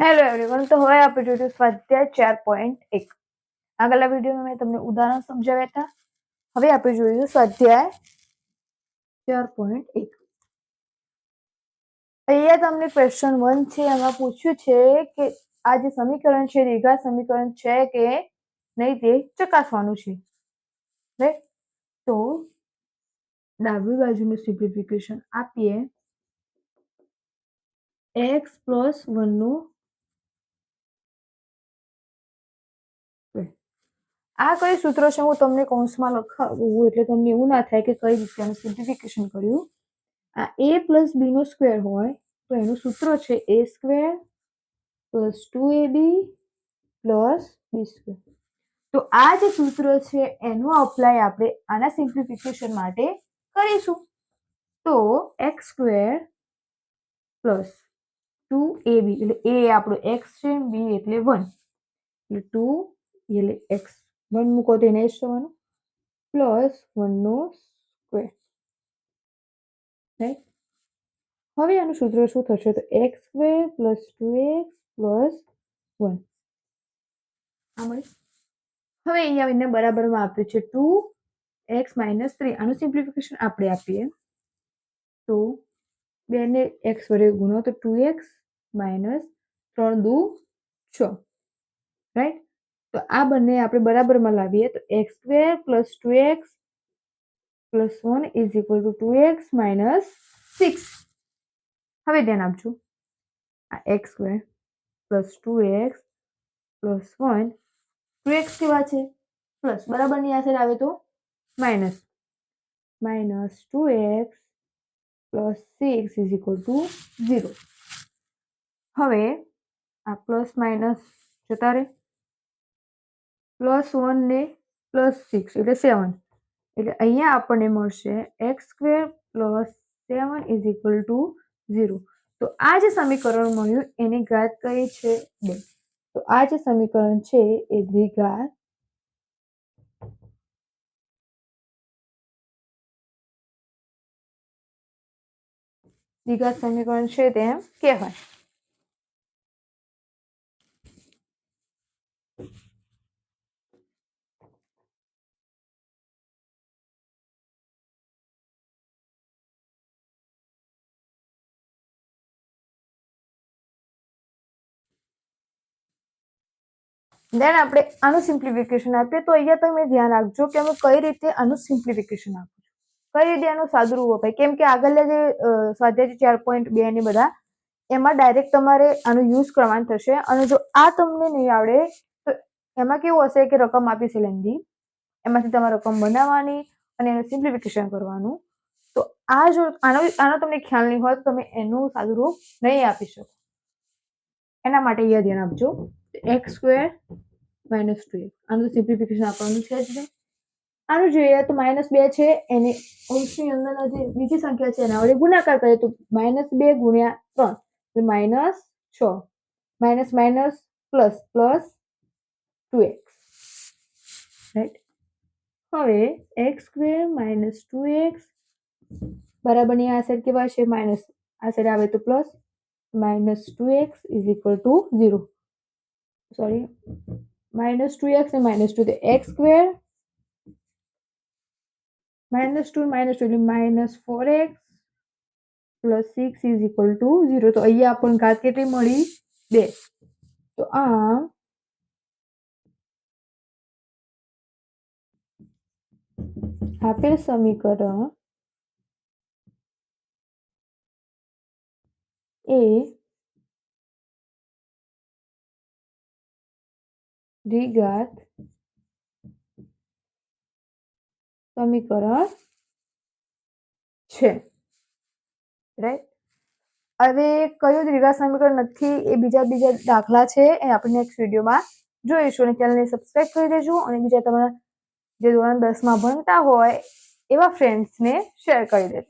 Hello everyone તો હવે આપણે જોઈશું સ્વાધ્યાય ચાર પોઈન્ટ એક. આગળના વિડીયોમાં મેં તમને ઉદાહરણ સમજાવ્યા હતા. હવે આપણે જોઈશું સ્વાધ્યાય ચાર પોઈન્ટ એક. અહીંયા તમને ક્વેશ્ચન વન છે, એમાં પૂછ્યું છે કે આ જે સમીકરણ છે દીઘા સમીકરણ છે કે નહીં તે ચકાસવાનું છે. રાઈટ તો ડાબી બાજુનું સિમ્પ્લિફિકેશન આપીએ. એક્સ પ્લસ વનનું આ કઈ સૂત્રો છે? હું તમને કૌંસમાં લખાવું એટલે તમને એવું ના થાય કે કઈ રીતે આનું સિમ્પ્લિફિકેશન કર્યું. આ એ પ્લસ બી નો સ્ક્વેર હોય તો એનું સૂત્ર છે a square plus two a b plus b square તો આ જે સૂત્ર છે એનો અપ્લાય આપણે આના સિમ્પ્લિફિકેશન માટે કરીશું. તો x square plus two a b એટલે એ આપણું એક્સ છે બી એટલે વન એટલે ટુ એટલે એક્સ વન મૂકો તો એને જ થવાનું. પ્લસ વનનો સ્ક્વેર. રાઈટ? હવે આનું સૂત્ર શું થશે? તો x square plus two x plus one. આ મળી હવે અહીંયા એને બરાબરમાં આપ્યું છે ટુ એક્સ માઇનસ થ્રી. આનું સિમ્પ્લિફિકેશન આપણે આપીએ. તો બેને એક્સ વડે ગુણો તો ટુ એક્સ માઇનસ ત્રણ દુ છ. રાઈટ? તો આ બંને આપણે બરાબરમાં લાવીએ તો x square plus two x plus one is equal to two x minus six હવે ધ્યાન આપજો. આ x square plus two x plus one two x કેવા છે? પ્લસ બરાબરની આ સાઈડ આવે તો minus minus two x plus six is equal to zero હવે આ પ્લસ માઇનસ જતા રહે. પ્લસ વન ને પ્લસ સિક્સ, એટલે સેવન. એટલે અહીંયા આપણને મળશે x square plus seven is equal to zero. તો આ જે સમીકરણ મળ્યું એની ઘાત કઈ છે? બે. તો આ જે સમીકરણ છે એ દ્વિઘાત દ્વિઘાત સમીકરણ છે તેમ કહેવાય. દેન આપણે આનું સિમ્પ્લિફિકેશન આપીએ, તો અહીંયા તમે ધ્યાન રાખજો કે અમે કઈ રીતે આનું સિમ્પ્લિફિકેશન આપું કઈ રીતે આનું સાદું વપાય કેમ કે આગળના જે સ્વાધ્યાય ચાર પોઈન્ટ બે ને બધા, એમાં ડાયરેક્ટ તમારે આનું યુઝ કરવાનું થશે. અને જો આ તમને નહીં આવડે, તો એમાં કેવું હશે કે રકમ આપી છે એમાંથી તમારે રકમ બનાવવાની અને એનું સિમ્પ્લિફિકેશન કરવાનું. તો આ જો, આનો આનો તમને ખ્યાલ નહીં હોય, તો તમે એનું સાદું રૂપ નહીં આપી શકો. એના માટે અહીંયા ધ્યાન આપજો. એક્સ સ્ક્વેર માઇનસ ટુ આનું સિમ્પ્લિફિકેશન આપવાનું છે જ આનું જોઈએ તો માઇનસ બે છે, એને અંશની અંદરના જે બીજી સંખ્યા છે, એના વડે ગુણાકાર કરીએ તો માઇનસ બે ગુણ્યા ત્રણ. એટલે માઇનસ છ. Minus minus plus plus two X right હવે X square minus two X બરાબરની આ સાઈડ કેવા છે? માઇનસ આ સાઈડ આવે તો plus minus two x is equal to zero sorry minus 2x and minus 2 the x square minus 2 minus 2 એટલે minus 4x plus 6 is equal to 0 તો અહીંયા આપણને ઘાત કેટલી મળી 2 તો આ આપેલ સમીકરણ એ દ્વિઘાત સમીકરણ છે. રાઈટ હવે કયું દ્વિઘાત સમીકરણ નથી એ બીજા બીજા દાખલા છે એ આપણે નેક્સ્ટ વિડીયોમાં જોઈશું. અને ચેનલને સબસ્ક્રાઈબ કરી દેજો અને બીજા તમારા જે ધોરણ દસમાં ભણતા હોય એવા ફ્રેન્ડ્સને શેર કરી દેજો.